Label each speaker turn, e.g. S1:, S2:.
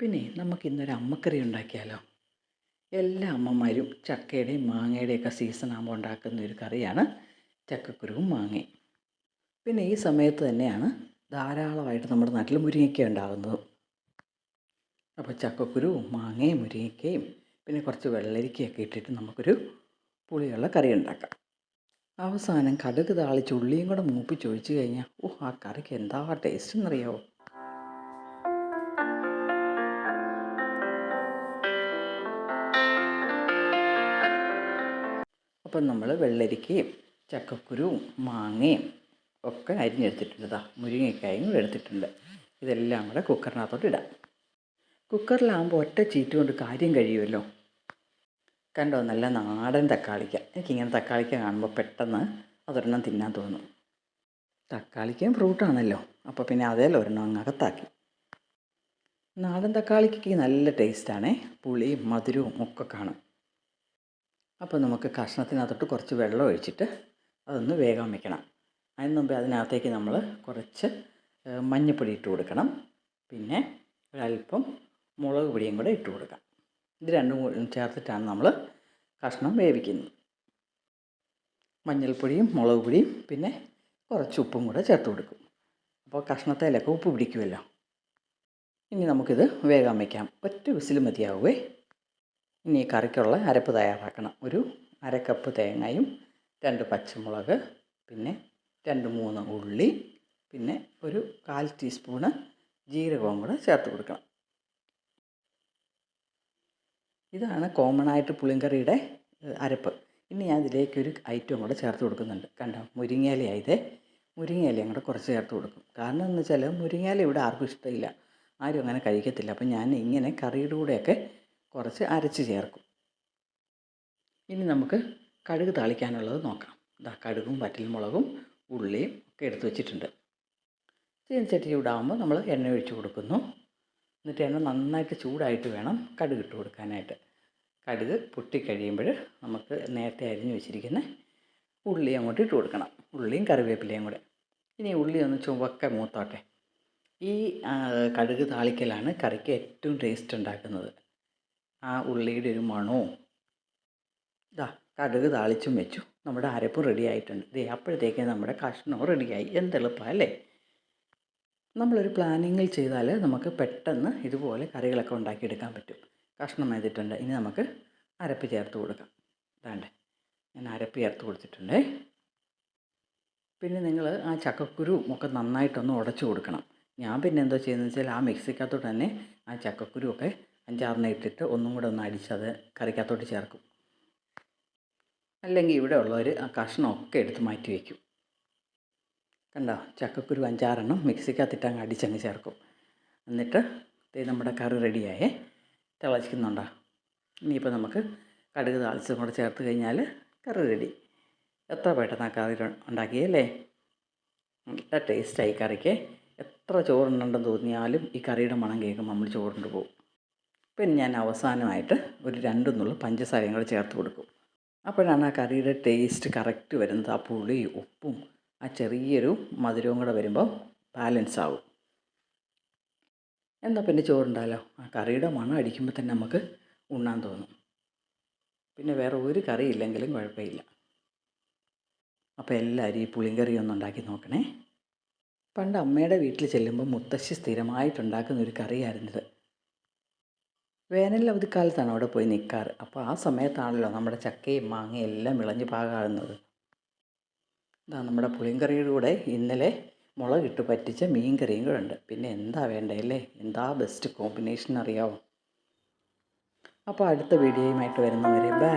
S1: പിന്നെ നമുക്ക് ഇന്നൊരു അമ്മക്കറി ഉണ്ടാക്കിയാലോ? എല്ലാ അമ്മമാരും ചക്കയുടെയും മാങ്ങയുടെയൊക്കെ സീസൺ ആകുമ്പോൾ ഉണ്ടാക്കുന്ന ഒരു കറിയാണ് ചക്കക്കുരുവും മാങ്ങയും. പിന്നെ ഈ സമയത്ത് തന്നെയാണ് ധാരാളമായിട്ട് നമ്മുടെ നാട്ടിൽ മുരിങ്ങയ്ക്ക ഉണ്ടാകുന്നത്. അപ്പോൾ ചക്കക്കുരുവും മാങ്ങയും മുരിങ്ങയ്ക്കയും പിന്നെ കുറച്ച് വെള്ളരിക്കയൊക്കെ ഇട്ടിട്ട് നമുക്കൊരു പുളിയുള്ള കറി ഉണ്ടാക്കാം. അവസാനം കടുക് താളിച്ച് ഉള്ളിയും കൂടെ മൂപ്പിച്ച് ഒഴിച്ച് കഴിഞ്ഞാൽ ഓ ആ കറിക്ക് എന്താ ടേസ്റ്റ് എന്നറിയാവോ? അപ്പം നമ്മൾ വെള്ളരിക്കയും ചക്കക്കുരുവും മാങ്ങയും ഒക്കെ അരിഞ്ഞെടുത്തിട്ടുണ്ട്. ഇതാ മുരിങ്ങക്കായും കൂടെ എടുത്തിട്ടുണ്ട്. ഇതെല്ലാം കൂടെ കുക്കറിനകത്തോട്ട് ഇടാം. കുക്കറിലാകുമ്പോൾ ഒറ്റ ചീറ്റ് കൊണ്ട് കാര്യം കഴിയുമല്ലോ? കണ്ടോ നല്ല നാടൻ തക്കാളിക്ക. എനിക്കിങ്ങനെ തക്കാളിക്ക കാണുമ്പോൾ പെട്ടെന്ന് അതൊരെണ്ണം തിന്നാൻ തോന്നും. തക്കാളിക്കയും ഫ്രൂട്ടാണല്ലോ അപ്പോൾ പിന്നെ അതേലും ഒരെണ്ണം അങ്ങ് അകത്താക്കി. നാടൻ തക്കാളിക്ക് നല്ല ടേസ്റ്റാണേ പുളിയും മധുരവും ഒക്കെ കാണും. അപ്പോൾ നമുക്ക് കഷ്ണത്തിനകത്തോട്ട് കുറച്ച് വെള്ളം ഒഴിച്ചിട്ട് അതൊന്ന് വേഗം വയ്ക്കണം. അതിന് മുമ്പേ അതിനകത്തേക്ക് നമ്മൾ കുറച്ച് മഞ്ഞൾപ്പൊടി ഇട്ട് കൊടുക്കണം. പിന്നെ ഒരല്പം മുളക് പൊടിയും കൂടെ ഇട്ട് കൊടുക്കാം. ഇത് രണ്ടും ചേർത്തിട്ടാണ് നമ്മൾ കഷ്ണം വേവിക്കുന്നത്. മഞ്ഞൾപ്പൊടിയും മുളക് പൊടിയും പിന്നെ കുറച്ച് ഉപ്പും കൂടെ ചേർത്ത് കൊടുക്കും. അപ്പോൾ കഷ്ണത്തേലൊക്കെ ഉപ്പ് പിടിക്കുമല്ലോ. ഇനി നമുക്കിത് വേഗം വയ്ക്കാം. ഒറ്റ വിസിൽ മതിയാവുമേ ഇനി കറിക്കുള്ള അരപ്പ് തയ്യാറാക്കണം. ഒരു അര കപ്പ് തേങ്ങയും രണ്ട് പച്ചമുളക് പിന്നെ രണ്ട് മൂന്ന് ഉള്ളി പിന്നെ ഒരു കാൽ ടീസ്പൂണ് ജീരകവും കൂടെ ചേർത്ത് കൊടുക്കണം. ഇതാണ് കോമൺ ആയിട്ട് പുളിങ്കറിയുടെ അരപ്പ്. ഇനി ഞാൻ ഇതിലേക്കൊരു ഐറ്റവും കൂടെ ചേർത്ത് കൊടുക്കുന്നുണ്ട്. കണ്ടോ? മുരിങ്ങയിലയായത്. മുരിങ്ങയിലയും കൂടെ കുറച്ച് ചേർത്ത് കൊടുക്കും. കാരണം എന്ന് വെച്ചാൽ മുരിങ്ങയില ഇവിടെ ആർക്കും ഇഷ്ടമില്ല. ആരും അങ്ങനെ കഴിക്കത്തില്ല. അപ്പം ഞാൻ ഇങ്ങനെ കറിയുടെ കൂടെയൊക്കെ കുറച്ച് അരച്ച് ചേർക്കും. ഇനി നമുക്ക് കടുക് താളിക്കാനുള്ളത് നോക്കാം. ഇതാ കടുകും വറ്റൽമുളകും ഉള്ളിയും ഒക്കെ എടുത്ത് വെച്ചിട്ടുണ്ട്. ചീനച്ചട്ടി ചൂടാകുമ്പോൾ നമ്മൾ എണ്ണ ഒഴിച്ചു കൊടുക്കുന്നു. എന്നിട്ട് എണ്ണ നന്നായിട്ട് ചൂടായിട്ട് വേണം കടുക് ഇട്ട് കൊടുക്കാനായിട്ട്. കടുക് പൊട്ടിക്കഴിയുമ്പോൾ നമുക്ക് നേരത്തെ അരിഞ്ഞു വെച്ചിരിക്കുന്ന ഉള്ളി അങ്ങോട്ട് ഇട്ട് കൊടുക്കണം. ഉള്ളിയും കറിവേപ്പിലയും കൂടെ. ഇനി ഉള്ളി ഒന്ന് ചുവക്ക മൂത്തോട്ടെ. ഈ കടുക് താളിക്കലാണ് കറിക്ക് ഏറ്റവും ടേസ്റ്റ് ഉണ്ടാക്കുന്നത്. ആ ഉള്ളിയുടെ ഒരു മണവും ഇതാ കടുക് താളിച്ചും വെച്ചു. നമ്മുടെ അരപ്പും റെഡി ആയിട്ടുണ്ട്. ഇതേ അപ്പോഴത്തേക്ക് നമ്മുടെ കഷ്ണവും റെഡിയായി എന്തെളുപ്പമാണ് അല്ലേ? നമ്മളൊരു പ്ലാനിങ്ങിൽ ചെയ്താൽ നമുക്ക് പെട്ടെന്ന് ഇതുപോലെ കറികളൊക്കെ ഉണ്ടാക്കിയെടുക്കാൻ പറ്റും. കഷ്ണം ചെയ്തിട്ടുണ്ട് ഇനി നമുക്ക് അരപ്പ് ചേർത്ത് കൊടുക്കാം. ഇതാണ്ടേ ഞാൻ അരപ്പ് ചേർത്ത് കൊടുത്തിട്ടുണ്ടേ. പിന്നെ നിങ്ങൾ ആ ചക്കക്കുരു ഒക്കെ നന്നായിട്ടൊന്ന് ഉടച്ചു കൊടുക്കണം. ഞാൻ പിന്നെ എന്തോ ചെയ്യുന്നത് വെച്ചാൽ ആ മിക്സിക്കകത്തോട്ട് തന്നെ ആ ചക്കക്കുരു ഒക്കെ അഞ്ചാറിനെ ഇട്ടിട്ട് ഒന്നും കൂടെ ഒന്ന് അടിച്ചത് കറിക്കകത്തോട്ട് ചേർക്കും. അല്ലെങ്കിൽ ഇവിടെ ഉള്ളവർ ആ കഷ്ണമൊക്കെ എടുത്ത് മാറ്റി വയ്ക്കും കണ്ടോ? ചക്കക്കുരു അഞ്ചാറെണ്ണം മിക്സിക്കകത്തിട്ട് അങ്ങ് അടിച്ചങ്ങ് ചേർക്കും. എന്നിട്ട് നമ്മുടെ കറി റെഡിയായേ. തിളച്ചിക്കുന്നുണ്ടോ ഇനിയിപ്പോൾ നമുക്ക് കടുക് താളിച്ചും കൂടെ ചേർത്ത് കഴിഞ്ഞാൽ കറി റെഡി. എത്ര പെട്ടെന്ന് കറി ഉണ്ടാക്കിയല്ലേ നല്ല ടേസ്റ്റായി കറിക്ക്. എത്ര ചോറുണ്ടെന്ന് തോന്നിയാലും ഈ കറിയുടെ മണം കേൾക്കുമ്പോൾ നമ്മൾ ചോറുണ്ട് പോകും. പിന്നെ ഞാൻ അവസാനമായിട്ട് ഒരു രണ്ട് നുള്ളു പഞ്ചസാരയും കൂടെ ചേർത്ത് കൊടുക്കും. അപ്പോഴാണ് ആ കറിയുടെ ടേസ്റ്റ് കറക്റ്റ് വരുന്നത്. ആ പുളി ഉപ്പും ആ ചെറിയൊരു മധുരവും കൂടെ വരുമ്പോൾ ബാലൻസ് ആവും. എന്നാൽ പിന്നെ ചോറുണ്ടാലോ? ആ കറിയുടെ മണം അടിക്കുമ്പോൾ തന്നെ നമുക്ക് ഉണ്ണാൻ തോന്നും. പിന്നെ വേറെ ഒരു കറി ഇല്ലെങ്കിലും കുഴപ്പമില്ല. അപ്പോൾ എല്ലാവരും ഈ പുളിങ്കറി ഒന്ന് ഉണ്ടാക്കി നോക്കണേ. പണ്ട് അമ്മയുടെ വീട്ടിൽ ചെല്ലുമ്പോൾ മുത്തശ്ശി സ്ഥിരമായിട്ടുണ്ടാക്കുന്ന ഒരു കറിയായിരുന്നിത്. വേനൽ അവധിക്കാലത്താണ് അവിടെ പോയി നിൽക്കാറ് അപ്പോൾ ആ സമയത്താണല്ലോ നമ്മുടെ ചക്കയും മാങ്ങയും എല്ലാം വിളഞ്ഞ് പാകാകുന്നത്. ഇതാ നമ്മുടെ പുളിങ്കറിയുടെ കൂടെ ഇന്നലെ മുളകിട്ട് പറ്റിച്ച മീൻ കറിയും കൂടെ ഉണ്ട്. പിന്നെ എന്താ വേണ്ടല്ലേ എന്താ ബെസ്റ്റ് കോമ്പിനേഷൻ അറിയാവോ? അപ്പോൾ അടുത്ത വീഡിയോയുമായിട്ട് വരുന്നവരെ ബൈ